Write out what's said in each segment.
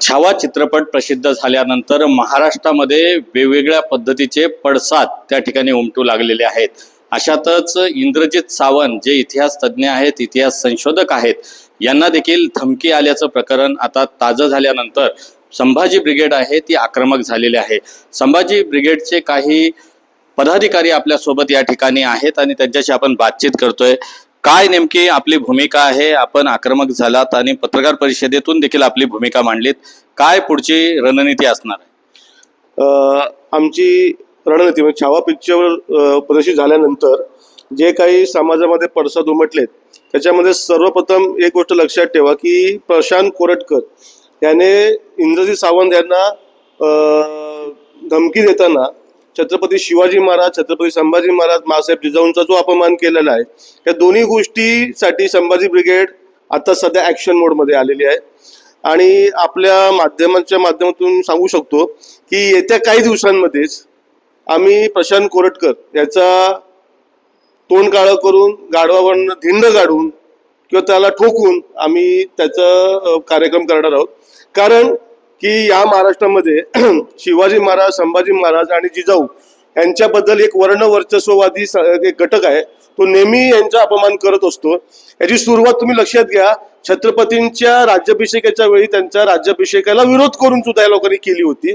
छावा चित्रपट प्रसिद्ध झाल्यानंतर महाराष्ट्रामध्ये वेगवेगळ्या पद्धतीचे पडसाद त्या ठिकाणी उमटू लागलेले आहेत. अशातच इंद्रजित सावंत जे इतिहास तज्ज्ञ आहेत इतिहास संशोधक आहेत यांना देखील धमकी आल्याचं प्रकरण आता ताजं झाल्यानंतर संभाजी ब्रिगेड आहे ती आक्रमक झालेली आहे. संभाजी ब्रिगेडचे काही पदाधिकारी आपल्यासोबत या ठिकाणी आहेत आणि त्यांच्याशी आपण बातचीत करतोय. काय नेमकी आपली भूमिका आहे? आपण आक्रमक झालात आणि पत्रकार परिषदेतून देखील आपली भूमिका मांडलीत. काय पुढची रणनीती असणार आहे? आमची रणनीती म्हणजे छावा पिक्चर प्रदर्शित झाल्यानंतर जे काही समाजामध्ये पडसाद उमटलेत त्याच्यामध्ये सर्वप्रथम एक गोष्ट लक्षात ठेवा की प्रशांत कोरटकर याने इंद्रजित सावंत यांना धमकी देताना छत्रपती शिवाजी महाराज छत्रपती संभाजी महाराज मासाहेब जिजाऊंचा जो अपमान केलेला आहे या दोन्ही गोष्टीसाठी संभाजी ब्रिगेड आता सध्या ॲक्शन मोडमध्ये आलेली आहे. आणि आपल्या माध्यमांच्या माध्यमातून सांगू शकतो की येत्या काही दिवसांमध्येच आम्ही प्रशांत कोरटकर याचा तोंड काळं करून गाढवावरनं धिंड गाडून किंवा त्याला ठोकून आम्ही त्याचा कार्यक्रम करणार आहोत. कारण की या महाराष्ट्रामध्ये शिवाजी महाराज संभाजी महाराज आणि जिजाऊ यांच्याबद्दल एक वर्णवर्चस्ववादी वर्चस्ववादी एक घटक आहे. तो नेहमी यांचा अपमान करत असतो. याची सुरुवात तुम्ही लक्षात घ्या. छत्रपतींच्या राज्याभिषेकाच्या वेळी त्यांच्या राज्याभिषेकाला विरोध करून सुद्धा या लोकांनी केली होती.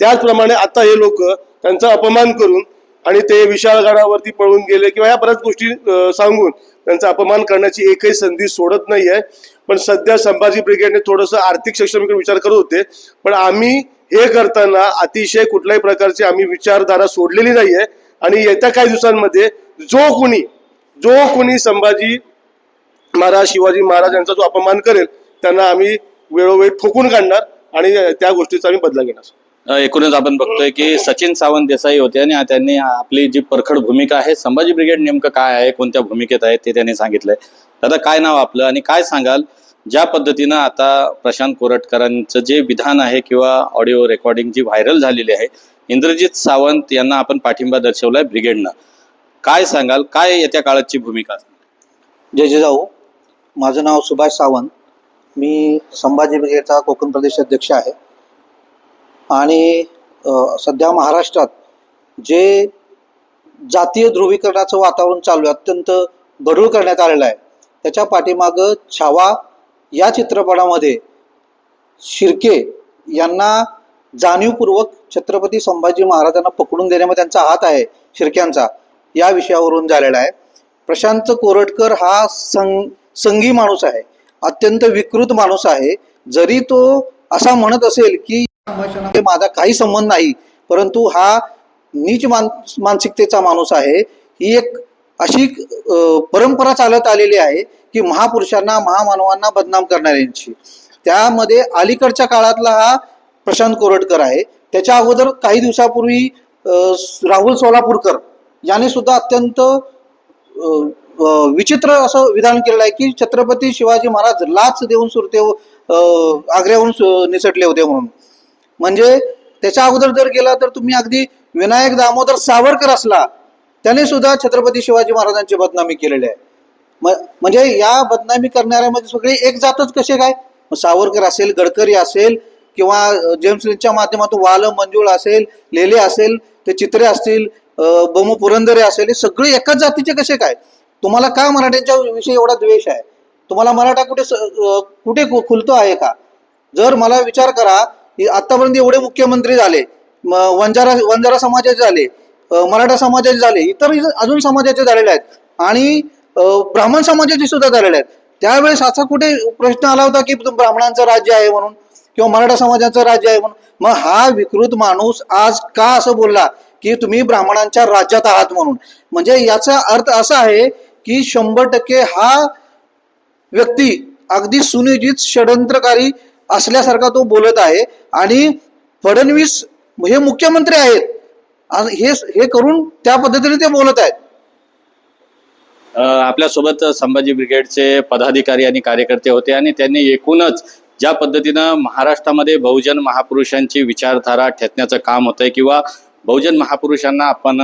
त्याचप्रमाणे आता हे लोक त्यांचा अपमान करून आणि ते विशाळगडावरती पळून गेले किंवा या बऱ्याच गोष्टी सांगून त्यांचा अपमान करण्याची एकही संधी सोडत नाही आहे पण सध्या संभाजी ब्रिगेडने थोडंसं आर्थिक शैक्षणिक विचार करत होते. पण आम्ही हे करताना अतिशय कुठल्याही प्रकारची आम्ही विचारधारा सोडलेली नाही आहे आणि येत्या काही दिवसांमध्ये जो कुणी जो कुणी संभाजी महाराज शिवाजी महाराज यांचा जो अपमान करेल त्यांना आम्ही वेळोवेळी ठोकून काढणार आणि त्या गोष्टीचा आम्ही बदला घेणार. एकूणच आपण बघतोय की सचिन सावंत देसाई होते आणि त्यांनी आपली जी परखड भूमिका आहे संभाजी ब्रिगेड नेमकं काय आहे कोणत्या भूमिकेत आहे ते त्यांनी सांगितलंय. दादा काय नाव आपलं आणि काय सांगाल? ज्या पद्धतीनं आता प्रशांत कोरटकरांचं जे विधान आहे किंवा ऑडिओ रेकॉर्डिंग जी व्हायरल झालेली आहे इंद्रजित सावंत यांना आपण पाठिंबा दर्शवलाय ब्रिगेडनं. काय सांगाल? काय येत्या काळाची भूमिका जय जिजाऊ माझं नाव सुभाष सावंत. मी संभाजी ब्रिगेडचा कोकण प्रदेश अध्यक्ष आहे. आणि सध्या महाराष्ट्रात जे जातीय ध्रुवीकरणाचं वातावरण चालू आहे अत्यंत गढूळ करण्यात आलेलं आहे त्याच्या पाठीमागं छावा या चित्रपटामध्ये शिर्के यांना जाणीवपूर्वक छत्रपती संभाजी महाराजांना पकडून देण्यामध्ये त्यांचा हात आहे शिर्क्यांचा या विषयावरून झालेला आहे. प्रशांत कोरटकर हा संग संगी माणूस आहे अत्यंत विकृत माणूस आहे जरी तो असा म्हणत असेल की माझा काही संबंध नाही परंतु हा नीच मान मानसिकतेचा माणूस आहे. ही एक अशी परंपरा चालत आलेली आहे की महापुरुषांना महामानवांना बदनाम करणाऱ्यांची. त्यामध्ये अलीकडच्या काळातला हा प्रशांत कोरटकर आहे. त्याच्या अगोदर काही दिवसापूर्वी राहुल सोलापूरकर याने सुद्धा अत्यंत विचित्र असं विधान केलेलं आहे की छत्रपती शिवाजी महाराज लाच देऊन सुरते आग्र्याहून निसटले होते म्हणून. म्हणजे त्याच्या अगोदर जर गेला तर तुम्ही अगदी विनायक दामोदर सावरकर असला त्याने सुद्धा छत्रपती शिवाजी महाराजांची बदनामी केलेली आहे. म्हणजे या बदनामी करणाऱ्यामध्ये सगळे एक जातच कसे काय? सावरकर असेल गडकरी असेल किंवा जेम्स लिनच्या माध्यमातून वाल मंजूळ असेल लेले असेल ते चित्रे असतील बम बमू पुरंदरे असेल हे सगळे एकाच जातीचे कसे काय? तुम्हाला का मराठ्यांच्या विषयी एवढा द्वेष आहे? तुम्हाला मराठा कुठे स- कुठे खुलतो आहे का? जर मला विचार करा आतापर्यंत एवढे मुख्यमंत्री झाले वंजारा वंजारा समाजाचे झाले मराठा समाजाचे झाले इतर अजून समाजाचे झालेले आहेत. आणि ब्राह्मण समाजाचे सुद्धा झालेले आहेत. त्यावेळेस असा कुठे प्रश्न आला होता की ब्राह्मणांचं राज्य आहे म्हणून किंवा मराठा समाजाचं राज्य आहे म्हणून? मग हा विकृत माणूस आज का असं बोलला की तुम्ही ब्राह्मणांच्या राज्यात आहात म्हणून? म्हणजे याचा अर्थ असा आहे की शंभर टक्के हा व्यक्ती अगदी सुनियोजित षडयंत्रकारी असल्यासारखा तो बोलत आहे. आणि फडणवीस हे मुख्यमंत्री आहेत. आणि हे हे करून त्या पद्धतीने ते बोलत आहेत. आपल्यासोबत संभाजी ब्रिगेडचे पदाधिकारी आणि कार्यकर्ते होते आणि त्यांनी एकूणच ज्या पद्धतीनं महाराष्ट्रामध्ये बहुजन महापुरुषांची विचारधारा ठेचण्याचं काम होतंय किंवा बहुजन महापुरुषांना आपण